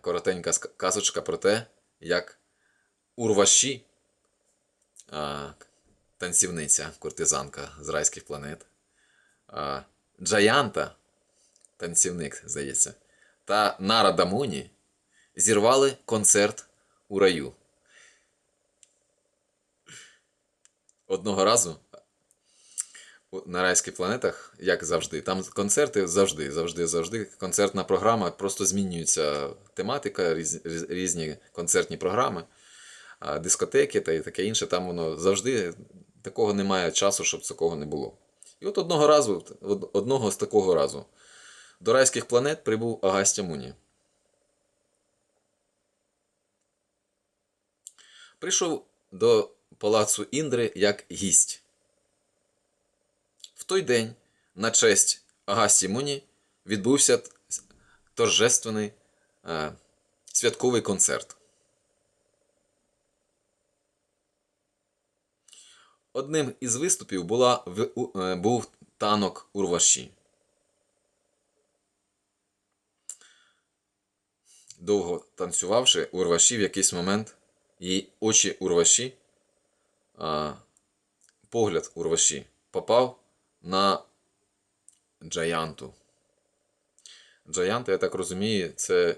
коротенька казочка про те, як Урваші, танцівниця, куртизанка з райських планет, Джаянта, танцівник, здається, та Нара Дамоні зірвали концерт у раю. Одного разу на райських планетах, як завжди, там концерти завжди, завжди, завжди. Концертна програма просто змінюється тематика, різ, різ- різні концертні програми, дискотеки та і таке інше. Там воно завжди такого немає часу, щоб такого не було. І от одного разу, одного з такого разу, до райських планет прибув Агастя Муні. Прийшов до палацу Індри як гість. Той день, на честь Агасті Муні, відбувся торжественний е, святковий концерт. Одним із виступів була, е, був танок Урваші. Довго танцювавши, Урваші в якийсь момент її очі Урваші, погляд Урваші попав на Джаянту. Джаянта, я так розумію, це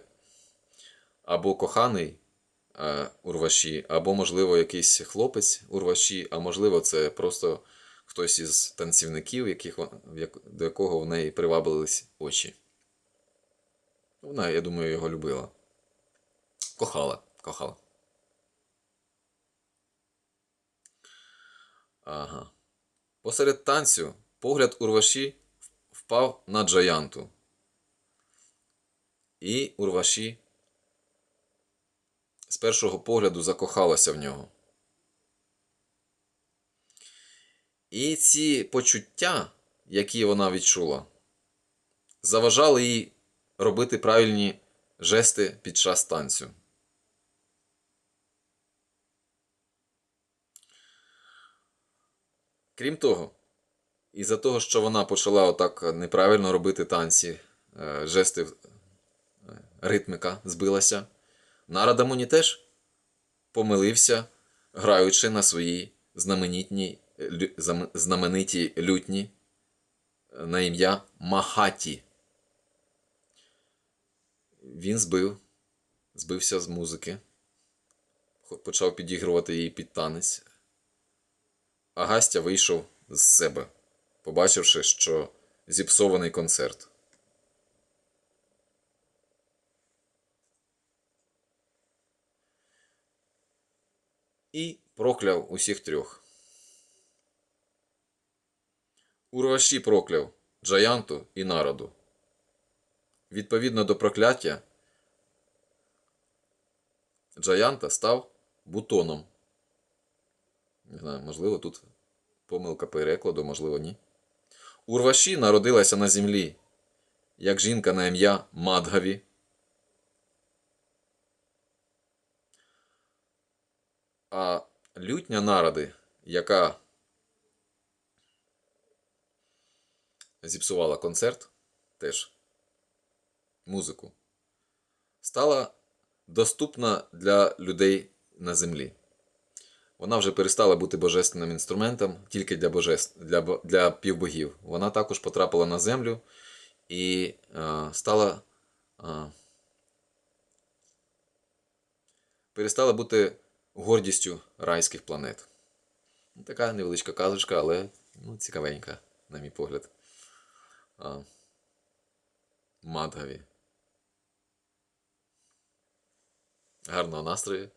або коханий е, Урваші, або, можливо, якийсь хлопець Урваші, а можливо, це просто хтось із танцівників, яких, до якого в неї привабились очі. Вона, я думаю, його любила. Кохала, кохала. Ага. Посеред танцю погляд Урваші впав на Джаянту. І Урваші з першого погляду закохалася в нього. І ці почуття, які вона відчула, заважали їй робити правильні жести під час танцю. Крім того, із-за того, що вона почала отак неправильно робити танці, е, жести, е, ритмика збилася, Нара Дамоні теж помилився, граючи на своїй знаменітній, е, знаменитій лютні на ім'я Махаті. Він збив, збився з музики, почав підігрувати її під танець. Агастя вийшов з себе, побачивши, що зіпсований концерт. І прокляв усіх трьох. Урваші прокляв Джаянту і народу. Відповідно до прокляття, Джаянта став бутоном. Не знаю, можливо, тут помилка перекладу, можливо, ні. Урваші народилася на землі, як жінка на ім'я Мадгаві. А лютня народи, яка зіпсувала концерт, теж музику, стала доступна для людей на землі. Вона вже перестала бути божественним інструментом тільки для, божеств, для, для півбогів. Вона також потрапила на землю і е, стала. Е, перестала бути гордістю райських планет. Ну, Така невеличка казочка, але ну, цікавенька, на мій погляд. А, Мадгаві. Гарного настрою.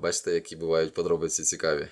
Бачите, які бувають подробиці цікаві.